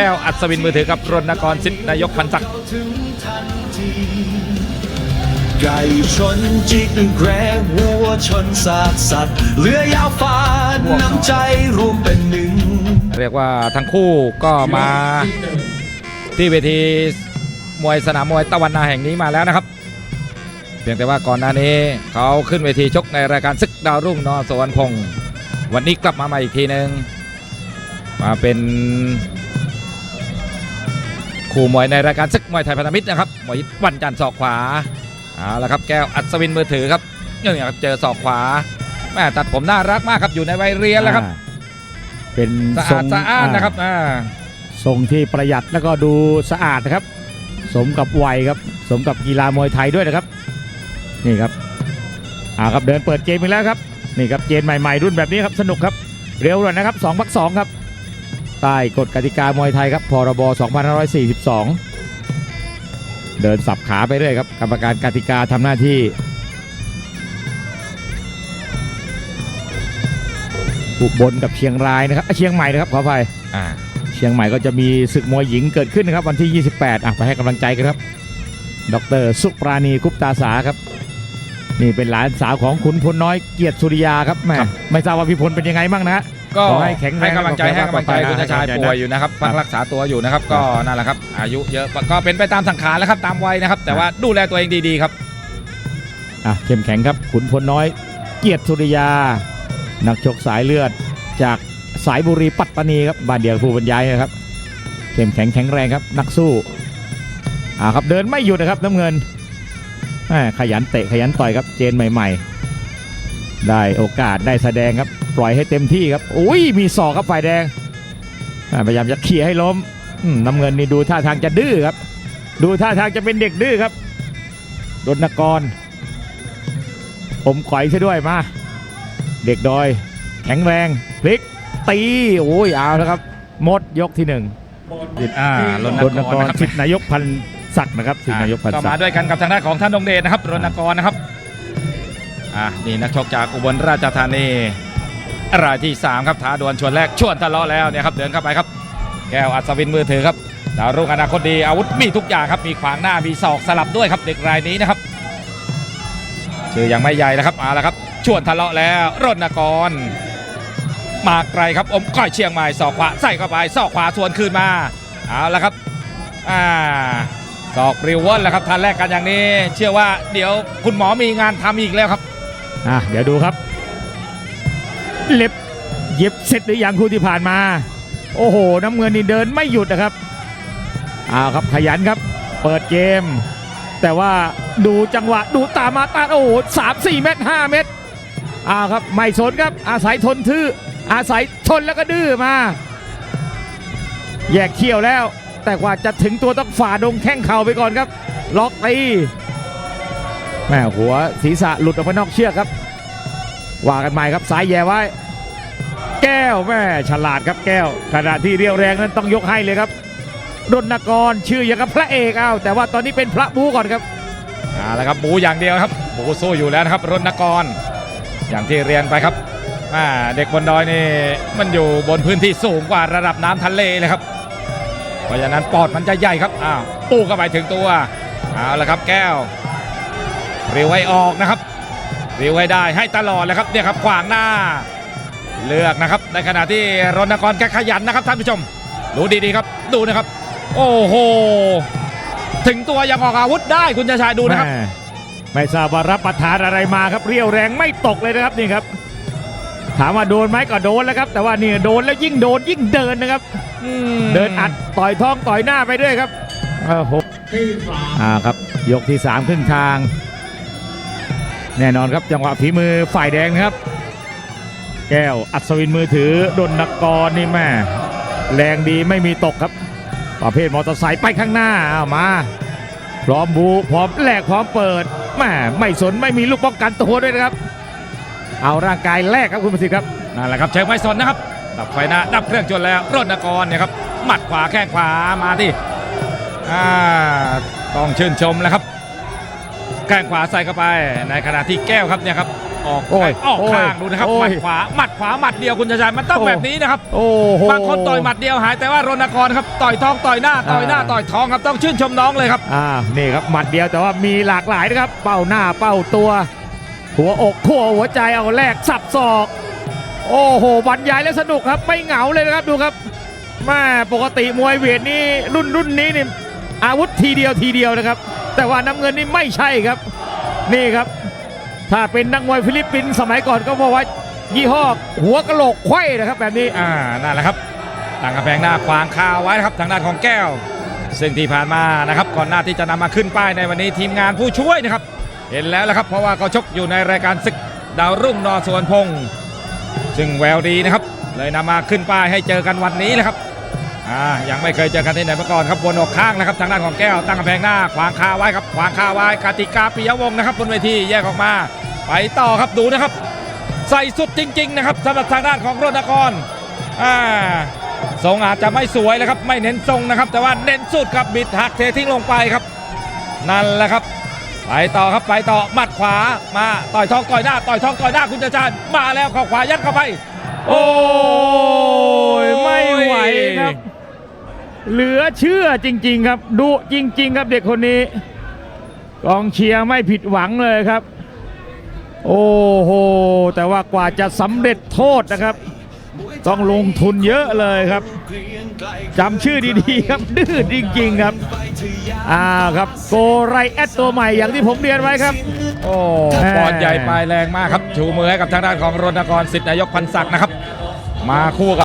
แก้วอัศวินมือถือกับรณกรสิทธิ์นายกพันศักดิ์ถึงทันทีไก่ชนจิกแกรวัวชนสากสัตว์เรือยาวฟ้าน้ำใจรวมเป็นหนึ่ง เรียกว่าทั้งคู่ก็มาที่เวทีมวยสนามมวยตะวันนาแห่งนี้มาแล้วนะครับ เพียงแต่ว่าก่อนหน้านี้เขาขึ้นเวทีชกในรายการศึกดาวรุ่งนอสวรรณพงศ์วันนี้กลับมาใหม่อีกทีหนึ่งมาเป็น คู่มวยในรายการศึกมวยไทยพันธมิตรนะครับมวยวันจันทร์ศอกขวาเอาละครับแก้วอัศวินมือถือครับเนี่ยครับเจอศอกขวาแม่ตัดผมน่ารักมากครับอยู่ในวัยเรียนแล้วครับอ่าเป็นสะทรอาดงสะอ้านอ่านะครับอ่าทรงที่ประหยัดแล้วก็ดูสะอาดนะครับ สมกับวัยครับ สมกับกีฬามวยไทยด้วยนะครับ นี่ครับอ่าครับเดินเปิดเกมอีกแล้วครับนี่ครับเจนใหม่ๆรุ่นแบบนี้ครับสนุกครับเร็วเลยนะครับ2พัก2ครับ ใต้กฎกติกามวยไทยครับ พรบ 2542 เดินสับขาไปเรื่อยครับ กรรมการกติกาทำหน้าที่ อุบลกับเชียงรายนะครับอะเชียงใหม่นะครับขออภัยอ่าเชียงใหม่ก็จะมีศึกมวยหญิงเกิดขึ้นนะครับ วันที่ 28อะไปให้กำลังใจกันครับ ดรสุปราณีคุปตาสาครับนี่เป็นหลานสาวของขุนพลน้อยเกียรติสุริยาครับแม่ไม่ทราบว่าพี่พลเป็นยังไงบ้างนะฮะ ก็ขอให้แข็งแรงกำลังใจแล้วก็ให้กำลังใจปลอดภัยคุณชายให้กำลังใจนะป่วยอยู่นะครับพักรักษาตัวอยู่นะครับ ก็นั่นแหละครับ อายุเยอะก็เป็นไปตามสังขารแล้วครับตามวัยนะครับ แต่ว่าดูแลตัวเองดีๆครับอะเข้มแข็งครับขุนพลน้อย เกียรติสุริยา นักชกสายเลือด จากสายบุรีปัตตานีครับบ้านเดียวกับผู้บรรยายนะครับเข้มแข็งแข็งแรงครับ นักสู้อ่าครับเดินไม่หยุดนะครับน้ำเงินแม่ขยันเตะขยันต่อยครับเจนใหม่ ๆ ได้โอกาสได้แสดงครับ ปล่อยให้เต็มที่ครับอุ้ยมีศอกครับฝ่ายแดงอ่าพยายามจะเขี่ยให้ล้มอืมน้ำเงินนี่ดูท่าทางจะดื้อครับ ดูท่าทางจะเป็นเด็กดื้อครับรณกร ผมขอยซะด้วยมา เด็กดอย แข็งแรงพลิกตีโอ้ยเอาแล้วครับหมดยกที่หนึ่งอ่ารณรกณรกรนะครับสิทธินายกพันศักดิ์นะครับสิทธินายกพันก็ศัมากดิ์ด้วยกันกับทางด้านของท่านดงเดชนะครับรณกรนะครับอ่านี่นักชกจากอุบลราชธานี รายที่ 3 ครับท้าดวลชวนแรกชวนทะเลาะแล้วเนี่ยครับเดินเข้าไปครับ แก้วอัศวินมือถือครับดาวรุ่งอนาคตดีอาวุธมีทุกอย่างครับมีขวางหน้ามีศอกสลับด้วยครับเด็กรายนี้นะครับชื่อยังไม่ใหญ่นะครับเอาละครับ ชวนทะเลาะแล้วรณกร มาไกลครับอมก้อยเชียงใหม่ศอกขวาใส่เข้าไปศอกขวาสวนคืนมาเอาละครับอ่าศอกริวเวลแล้วครับทันแรกกันอย่างนี้ เชื่อว่าเดี๋ยวคุณหมอมีงานทำอีกแล้วครับอะเดี๋ยวดูครับ เล็บเย็บเสร็จหรือยังคู่ที่ผ่านมา โอ้โห น้ำเงินนี่เดินไม่หยุดนะครับเอาวครับขยันครับ เปิดเกม แต่ว่าดูจังหวะดูตามมาตาโอ้โหสามสี่เมตรห้าเมตรอ้าวครับไม่สนครับ อาศัยทนทื่ออาศัยทนแล้วก็ดื้อมา แยกเขี้ยวแล้ว แต่กว่าจะถึงตัวต้องฝ่าดงแข้งเข่าไปก่อนครับ ล็อกตีแม่หัวศีรษะหลุดออกมานอกเชือกครับ ว่ากันใหม่ครับสายแย่ไว้ แก้วแม่ฉลาดครับแก้ว ขณะที่เรียวแรงนั้นต้องยกให้เลยครับรณกรชื่ออย่างกับพระเอกเอาแต่ว่าตอนนี้เป็นพระบูก่อนครับเอาละครับบูอย่างเดียวครับบูสู้อยู่แล้วนะครับรณกร อย่างที่เรียนไปครับอ่าเด็กบนดอยนี่มันอยู่บนพื้นที่สูงกว่าระดับน้ำทะเลเลยครับ เพราะฉะนั้นปอดมันจะใหญ่ครับอ้าวปูเข้าไปถึงตัวเอาละครับแก้วเรียวให้ออกนะครับ เรียวให้ได้ให้ตลอดเลยครับเนี่ยครับขวางหน้า เลือกนะครับ ในขณะที่รณกรแกขยันนะครับท่านผู้ชม ดูดีๆครับ ดูนะครับ โอ้โห ถึงตัวยังออกอาวุธได้คุณชาชายดูนะครับแม่ไม่ทราบว่ารับประทานอะไรมาครับเรียวแรงไม่ตกเลยนะครับนี่ครับ ถามว่าโดนไหมก็โดนแล้วครับ แต่ว่านี่โดนแล้วยิ่งโดนยิ่งเดินนะครับเดินอัดต่อยท้องต่อยหน้าไปด้วยครับโอ้โหอ่าครับ ยกที่ 3 ครึ่งทาง แน่นอนครับจังหวะฝีมือฝ่ายแดงนะครับ แก้วอัศวินมือถือดนนกรนี่แม่แรงดีไม่มีตกครับ ประเภทมอเตอร์ไซค์ไปข้างหน้าามาพร้อมบูพร้อมแลกพร้อมเปิดแม่ไม่สนไม่มีลูกป้องกันตัวด้วยนะครับ เอาร่างกายแลกครับคุณประสิทธิ์ครับนั่นแหละครับเชิงไม่สนนะครับดับไฟหน้าดับเครื่องจนแล้วรณกรเนี่ยครับหมัดขวาแข้งขวามาที่ต้องชื่นชมแล้วครับ แข้งขวาใส่เข้าไป ในขณะที่แก้วครับเนี่ยครับออกโอ้ยออกโอ้ยข้างดูนะครับโอ้หมัยดขวาหมัดขวาหมัดเดียวคุณชัยมันต้องโอ้ แบบนี้นะครับโอ้โห บางคนต่อยหมัดเดียวหายแต่ว่ารณกรครับต่อยท้องต่อยหน้าต่อยหน้าอ่า ต่อยท้องครับต้องชื่นชมน้องเลยครับ อ่านี่ครับหมัดเดียวแต่ว่ามีหลากหลายนะครับ เป้าหน้าเป้าตัว หัวอกขั้วหัวใจเอาแรกสับศอก โอ้โหบรรยายแล้วสนุกครับไม่เหงาเลยนะครับดูครับแม่ปกติมวยเวทนี่รุ่นรุ่นนี้นี่อาวุธทีเดียวทีเดียวนะครับ แต่ว่าน้ำเงินนี่ไม่ใช่ครับ นี่ครับ ถ้าเป็นนักมวยฟิลิปปินส์สมัยก่อนก็บอกว่ายี่ห้อหัวกะโหลกไขว้นะครับ แบบนี้อ่านั่นแหละครับตั้งกำแพงหน้าขวางคาไว้นะครับทางด้านของแก้ว ซึ่งที่ผ่านมานะครับก่อนหน้าที่จะนำมาขึ้นป้ายในวันนี้ทีมงานผู้ช่วยนะครับ เห็นแล้วละครับ เพราะว่าเขาชกอยู่ในรายการศึกดาวรุ่งนอสวนพงษ์ซึ่งแววดีนะครับ เลยนำมาขึ้นป้ายให้เจอกันวันนี้แหละครับ อ่ายังไม่เคยเจอกันที่ไหนมาก่อนครับวนออกข้างนะครับทางด้านของแก้วตั้งกำแพงหน้า ขวางคาไว้ครับขวางคาไว้กติกาปิยวงศ์นะครับบนเวทีแยกออกมา ไปต่อครับดูนะครับ ใส่สุดจริง ๆ นะครับสำหรับทางด้านของรณกรอ่าทรงอาจจะไม่สวยนะครับไม่เน้นทรงนะครับ แต่ว่าเน้นสุดครับบิดหักเททิ้งลงไปครับ นั่นแหละครับ ไปต่อครับไปต่อหมัดขวามาต่อยท้องต่อยหน้า ต่อยท้องต่อยหน้าคุณจาจารย์มาแล้วเข้าขวายัดเข้าไป โอ้ยไม่ไหวครับ เหลือเชื่อจริง ๆ ครับดุจริง ๆ ครับเด็กคนนี้ กองเชียร์ไม่ผิดหวังเลยครับ โอ้โหแต่ว่ากว่าจะสำเร็จโทษนะครับ ต้องลงทุนเยอะเลยครับจำชื่อดีๆครับดื้อจริง ๆ ครับอ้าวครับโกไรแอดตัวใหม่อย่างที่ผมเรียนไว้ครับ โอ้ปอดใหญ่ปลายแรงมากครับ ชูมือให้กับทางด้านของรณกรสิทธินายกพันศักดิ์นะครับ มาคู่กับ